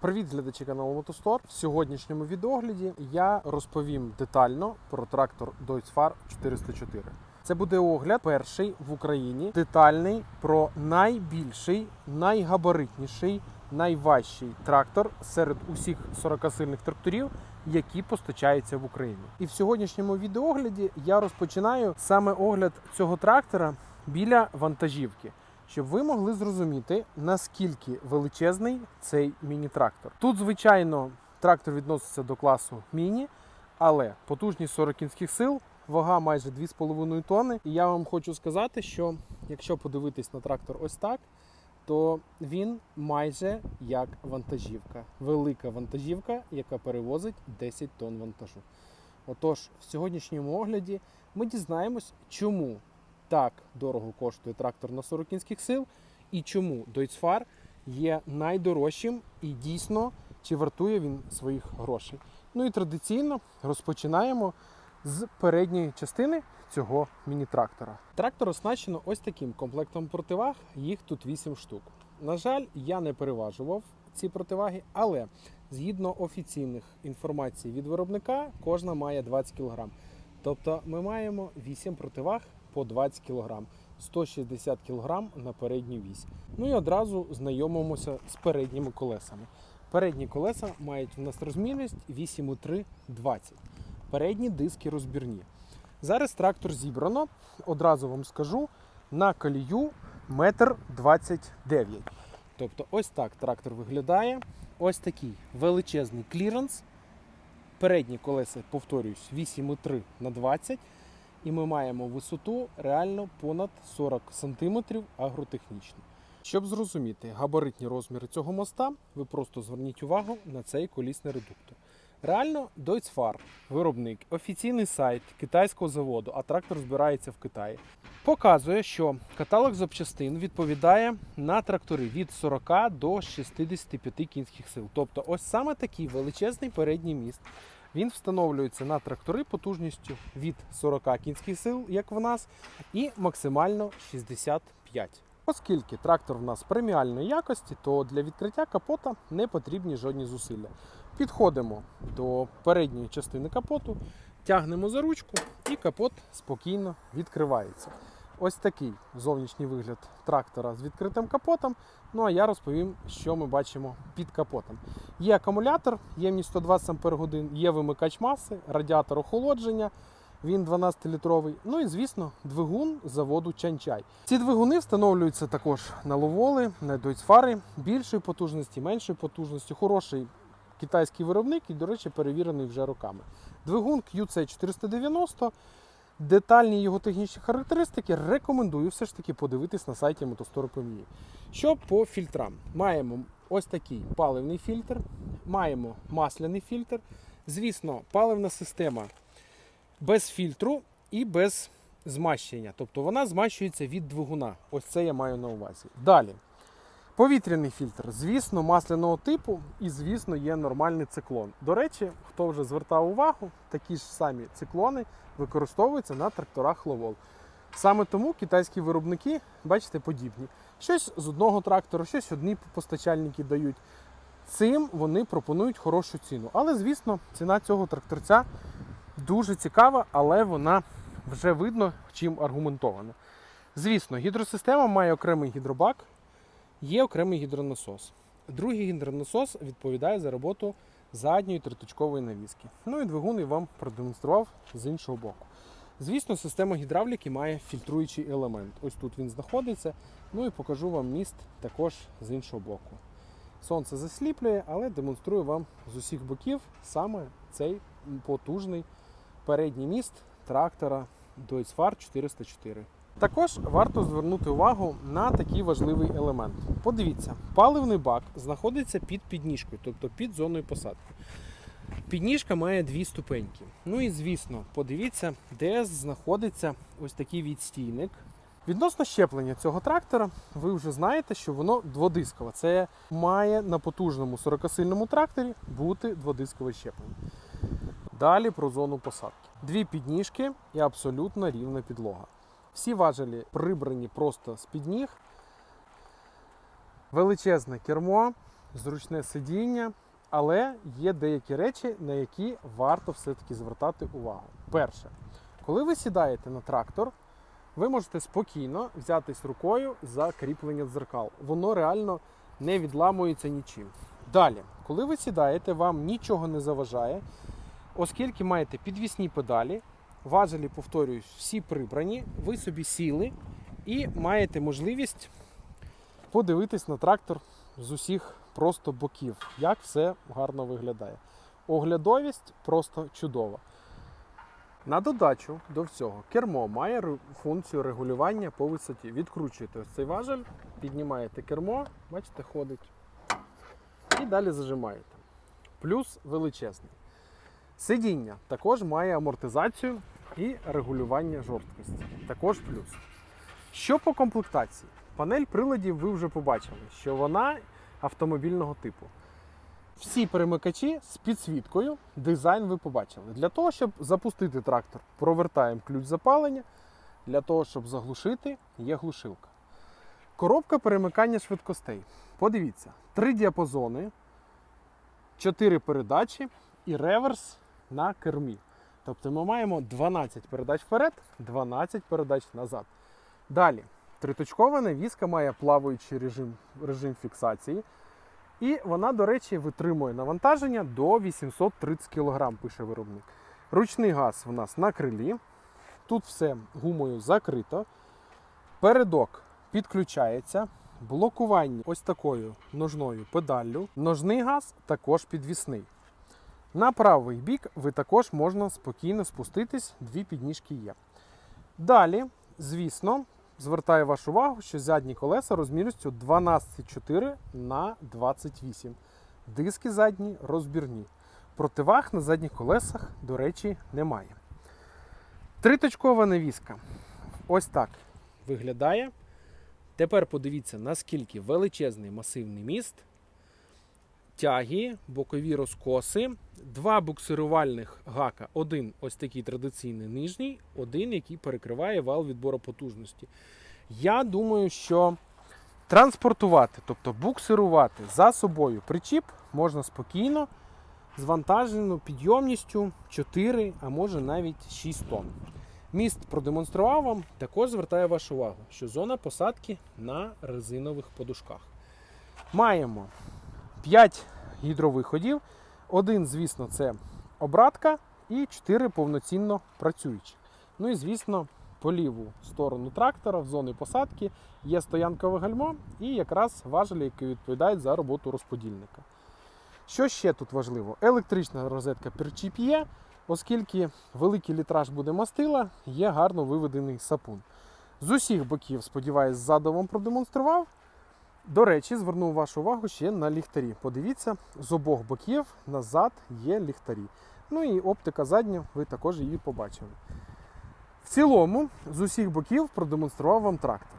Привіт, глядачі каналу Мотостор. В сьогоднішньому відеогляді я розповім детально про трактор Deutz-Fahr 404. Це буде огляд перший в Україні, детальний про найбільший, найгабаритніший, найважчий трактор серед усіх 40-сильних тракторів, які постачаються в Україну. І в сьогоднішньому відеогляді я розпочинаю саме огляд цього трактора біля вантажівки щоб ви могли зрозуміти, наскільки величезний цей міні-трактор. Тут, звичайно, трактор відноситься до класу міні, але потужність 40 кінських сил, вага майже 2,5 тонни. І я вам хочу сказати, що якщо подивитись на трактор ось так, то він майже як вантажівка. Велика вантажівка, яка перевозить 10 тонн вантажу. Отож, в сьогоднішньому огляді ми дізнаємось, чому так дорого коштує трактор на 40 кінських сил і чому Deutz-Fahr є найдорожчим і дійсно чи вартує він своїх грошей. Ну і традиційно розпочинаємо з передньої частини цього міні-трактора. Трактор оснащено ось таким комплектом противаг, їх тут 8 штук. На жаль, я не переважував ці противаги, але згідно офіційних інформацій від виробника, кожна має 20 кг. Тобто ми маємо 8 противаг по 20 кг, 160 кг на передню вісь. Ну і одразу знайомимося з передніми колесами. Передні колеса мають в нас розмірність 8,3-20. Передні диски розбірні. Зараз трактор зібрано, одразу вам скажу, на колію 1,29 м. Тобто ось так трактор виглядає. Ось такий величезний кліренс. Передні колеса, повторюсь, 8,3 на 20 і ми маємо висоту реально понад 40 см агротехнічно. Щоб зрозуміти габаритні розміри цього моста, ви просто зверніть увагу на цей колісний редуктор. Реально, Deutz-Fahr, виробник, офіційний сайт китайського заводу, а трактор збирається в Китаї, показує, що каталог запчастин відповідає на трактори від 40 до 65 кінських сил. Тобто, ось саме такий величезний передній міст. Він встановлюється на трактори потужністю від 40 кінських сил, як в нас, і максимально 65. Оскільки трактор в нас преміальної якості, то для відкриття капота не потрібні жодні зусилля. Підходимо до передньої частини капоту, тягнемо за ручку і капот спокійно відкривається. Ось такий зовнішній вигляд трактора з відкритим капотом. Ну а я розповім, що ми бачимо під капотом. Є акумулятор, ємність 120 Ах, є вимикач маси, радіатор охолодження. Він 12-літровий. Ну і звісно, двигун заводу Чанчай. Ці двигуни встановлюються також на ловоли, на Deutz-Fahr більшої потужності, меншої потужності, хороший китайський виробник і, до речі, перевірений вже роками. Двигун QC490. Детальні його технічні характеристики рекомендую все ж таки подивитись на сайті Motostore.me. Що по фільтрам? Маємо ось такий паливний фільтр, маємо масляний фільтр. Звісно, паливна система без фільтру і без змащення. Тобто вона змащується від двигуна. Ось це я маю на увазі. Далі. Повітряний фільтр, звісно, масляного типу і, звісно, є нормальний циклон. До речі, хто вже звертав увагу, такі ж самі циклони використовуються на тракторах Ловол. Саме тому китайські виробники, бачите, подібні. Щось з одного трактора, щось одні постачальники дають. Цим вони пропонують хорошу ціну. Але, звісно, ціна цього тракторця дуже цікава, але вона вже видно чим аргументована. Звісно, гідросистема має окремий гідробак. Є окремий гідронасос. Другий гідронасос відповідає за роботу задньої триточкової навіски. Ну і двигун я вам продемонстрував з іншого боку. Звісно, система гідравліки має фільтруючий елемент. Ось тут він знаходиться. Ну і покажу вам міст також з іншого боку. Сонце засліплює, але демонструю вам з усіх боків саме цей потужний передній міст трактора Deutz-Fahr 404. Також варто звернути увагу на такий важливий елемент. Подивіться, паливний бак знаходиться під підніжкою, тобто під зоною посадки. Підніжка має дві ступеньки. Ну і звісно, подивіться, де знаходиться ось такий відстійник. Відносно щеплення цього трактора, ви вже знаєте, що воно дводискове. Це має на потужному 40-сильному тракторі бути дводискове щеплення. Далі про зону посадки. Дві підніжки і абсолютно рівна підлога. Всі важелі прибрані просто з під ніг. Величезне кермо, зручне сидіння, але є деякі речі, на які варто все-таки звертати увагу. Перше, коли ви сідаєте на трактор, ви можете спокійно взятись рукою за кріплення дзеркал. Воно реально не відламується нічим. Далі, коли ви сідаєте, вам нічого не заважає, оскільки маєте підвісні педалі, важелі, повторююсь, всі прибрані, ви собі сіли і маєте можливість подивитись на трактор з усіх просто боків, як все гарно виглядає. Оглядовість просто чудова. На додачу до всього, кермо має функцію регулювання по висоті. Відкручуєте ось цей важель, піднімаєте кермо, бачите, ходить. І далі зажимаєте. Плюс величезний. Сидіння також має амортизацію і регулювання жорсткості. Також плюс. Що по комплектації? Панель приладів ви вже побачили, що вона автомобільного типу. Всі перемикачі з підсвіткою, дизайн ви побачили. Для того, щоб запустити трактор, провертаємо ключ запалення. Для того, щоб заглушити, є глушилка. Коробка перемикання швидкостей. Подивіться, три діапазони, чотири передачі і реверс на кермі. Тобто ми маємо 12 передач вперед, 12 передач назад. Далі, триточкова навіска має плаваючий режим, режим фіксації. І вона, до речі, витримує навантаження до 830 кг, пише виробник. Ручний газ у нас на крилі. Тут все гумою закрито. Передок підключається. Блокування ось такою ножною педаллю. Ножний газ також підвісний. На правий бік ви також можна спокійно спуститись, дві підніжки є. Далі, звісно, звертаю вашу увагу, що задні колеса розмірністю 12,4 на 28. Диски задні розбірні. Противаг на задніх колесах, до речі, немає. Триточкова навіска. Ось так виглядає. Тепер подивіться, наскільки величезний масивний міст, тяги, бокові розкоси, два буксирувальних гака. Один ось такий традиційний нижній, один, який перекриває вал відбору потужності. Я думаю, що транспортувати, тобто буксирувати за собою причіп можна спокійно з підйомністю 4, а може навіть 6 тонн. Міст продемонстрував вам, також звертаю вашу увагу, що зона посадки на резинових подушках. Маємо 5 гідровиходів. Один, звісно, це обратка і 4 повноцінно працюючі. Ну і, звісно, по ліву сторону трактора в зоні посадки є стоянкове гальмо і якраз важелі, які відповідають за роботу розподільника. Що ще тут важливо? Електрична розетка причіп є, оскільки великий літраж буде мастила, є гарно виведений сапун. З усіх боків, сподіваюсь, ззаду вам продемонстрував. До речі, звернув вашу увагу ще на ліхтарі. Подивіться, з обох боків назад є ліхтарі. Ну і оптика задня, ви також її побачили. В цілому, з усіх боків продемонстрував вам трактор.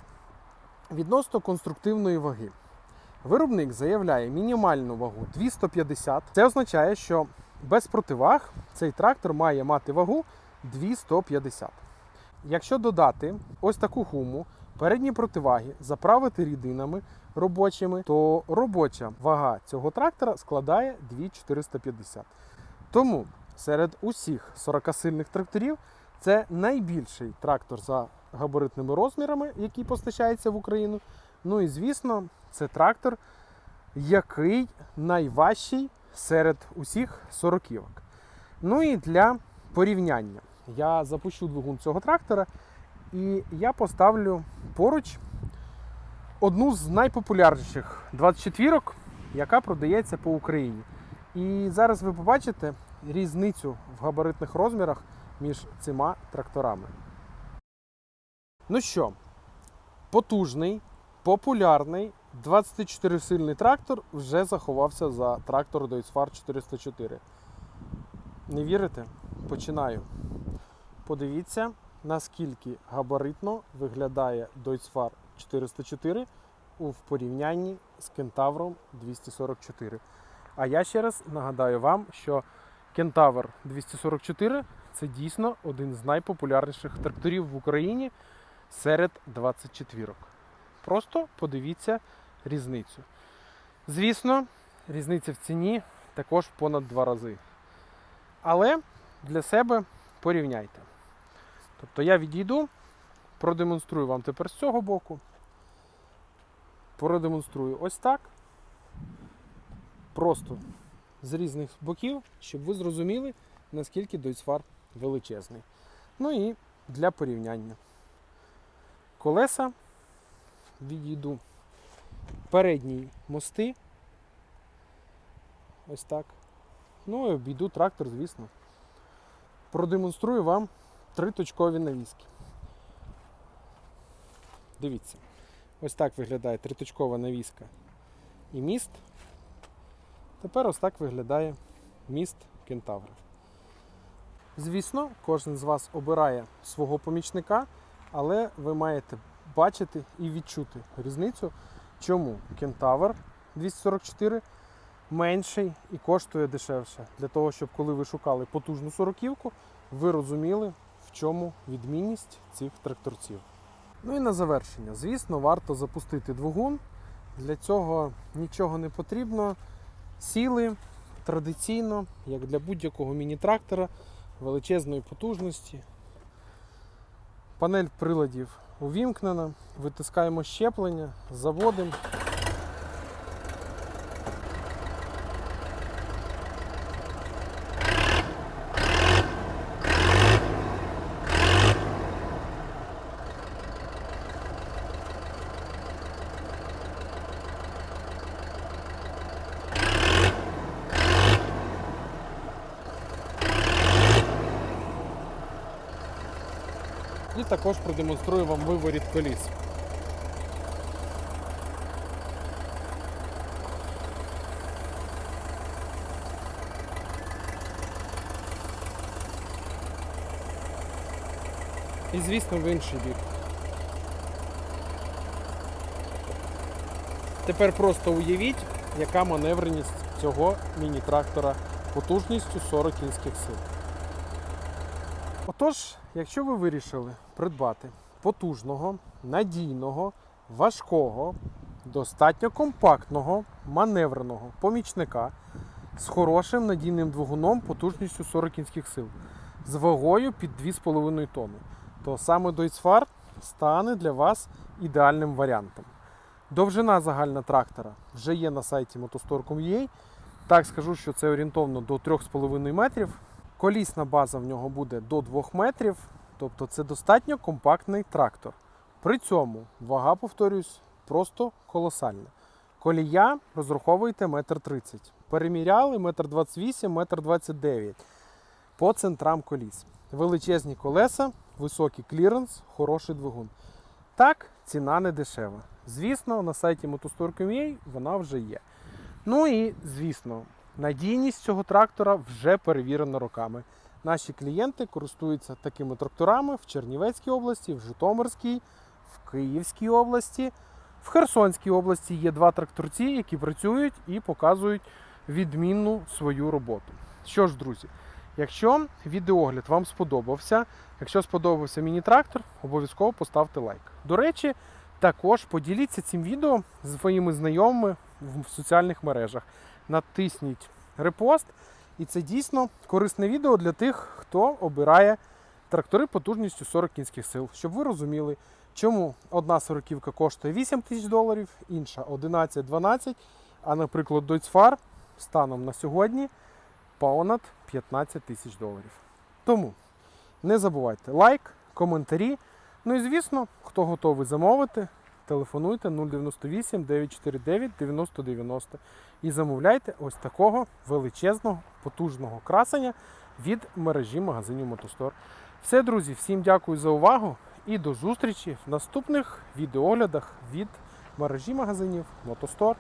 Відносно конструктивної ваги. Виробник заявляє мінімальну вагу 250. Це означає, що без противаг цей трактор має мати вагу 250. Якщо додати ось таку гуму, передні противаги, заправити рідинами робочими, то робоча вага цього трактора складає 2450. Тому серед усіх 40-сильних тракторів це найбільший трактор за габаритними розмірами, який постачається в Україну. Ну і звісно, це трактор, який найважчий серед усіх сороківок. Ну і для порівняння я запущу двигун цього трактора і я поставлю поруч одну з найпопулярніших 24-ок, яка продається по Україні. І зараз ви побачите різницю в габаритних розмірах між цими тракторами. Ну що, потужний, популярний 24-сильний трактор вже заховався за трактор Deutz 404. Не вірите? Починаю. Подивіться, наскільки габаритно виглядає Deutz 404 у порівнянні з Кентавром 244. А я ще раз нагадаю вам, що Кентавр 244 це дійсно один з найпопулярніших тракторів в Україні серед 24. Просто подивіться різницю. Звісно, різниця в ціні також понад два рази. Але для себе порівняйте. Тобто я відійду, продемонструю вам тепер з цього боку. Продемонструю ось так. Просто з різних боків, щоб ви зрозуміли, наскільки Deutz-Fahr величезний. Ну і для порівняння. Колеса відійду. Передні мости. Ось так. Ну і обійду трактор, звісно. Продемонструю вам триточкові навіски. Дивіться. Ось так виглядає триточкова навіска і міст. Тепер ось так виглядає міст кентавра. Звісно, кожен з вас обирає свого помічника, але ви маєте бачити і відчути різницю, чому кентавр 244 менший і коштує дешевше. Для того, щоб коли ви шукали потужну сороківку, ви розуміли, в чому відмінність цих тракторців. Ну і на завершення, звісно, варто запустити двигун. Для цього нічого не потрібно. Сіли традиційно, як для будь-якого міні-трактора, величезної потужності. Панель приладів увімкнена, витискаємо щеплення, заводимо. І також продемонструю вам виворіт коліс. І звісно в інший бік. Тепер просто уявіть, яка маневреність цього міні-трактора потужністю 40 кінських сил. Отож, якщо ви вирішили придбати потужного, надійного, важкого, достатньо компактного, маневреного помічника з хорошим надійним двигуном потужністю 40 кінських сил, з вагою під 2,5 тонни, то саме Deutz-Fahr стане для вас ідеальним варіантом. Довжина загальна трактора вже є на сайті motostore.com.ua. Так скажу, що це орієнтовно до 3,5 метрів. Колісна база в нього буде до 2 метрів, тобто це достатньо компактний трактор. При цьому вага, повторюсь, просто колосальна. Колія розраховуйте 1,30 м. Переміряли 1,28 м, 1,29 м по центрам коліс. Величезні колеса, високий кліренс, хороший двигун. Так, ціна не дешева. Звісно, на сайті motostore.com.ua вона вже є. Ну і, звісно, Надійність цього трактора вже перевірена роками. Наші клієнти користуються такими тракторами в Чернівецькій області, в Житомирській, в Київській області. В Херсонській області є два тракторці, які працюють і показують відмінну свою роботу. Що ж, друзі, якщо відеогляд вам сподобався, якщо сподобався міні-трактор, обов'язково поставте лайк. До речі, також поділіться цим відео з своїми знайомими в соціальних мережах натисніть репост. І це дійсно корисне відео для тих, хто обирає трактори потужністю 40 кінських сил, щоб ви розуміли, чому одна сороківка коштує 8 тисяч доларів, інша 11-12, а, наприклад, Deutz-Fahr станом на сьогодні понад 15 тисяч доларів. Тому не забувайте лайк, коментарі. Ну і звісно, хто готовий замовити, телефонуйте 098 949 9090 і замовляйте ось такого величезного, потужного красення від мережі магазинів Мотостор. Все, друзі, всім дякую за увагу і до зустрічі в наступних відеоглядах від мережі магазинів Мотостор.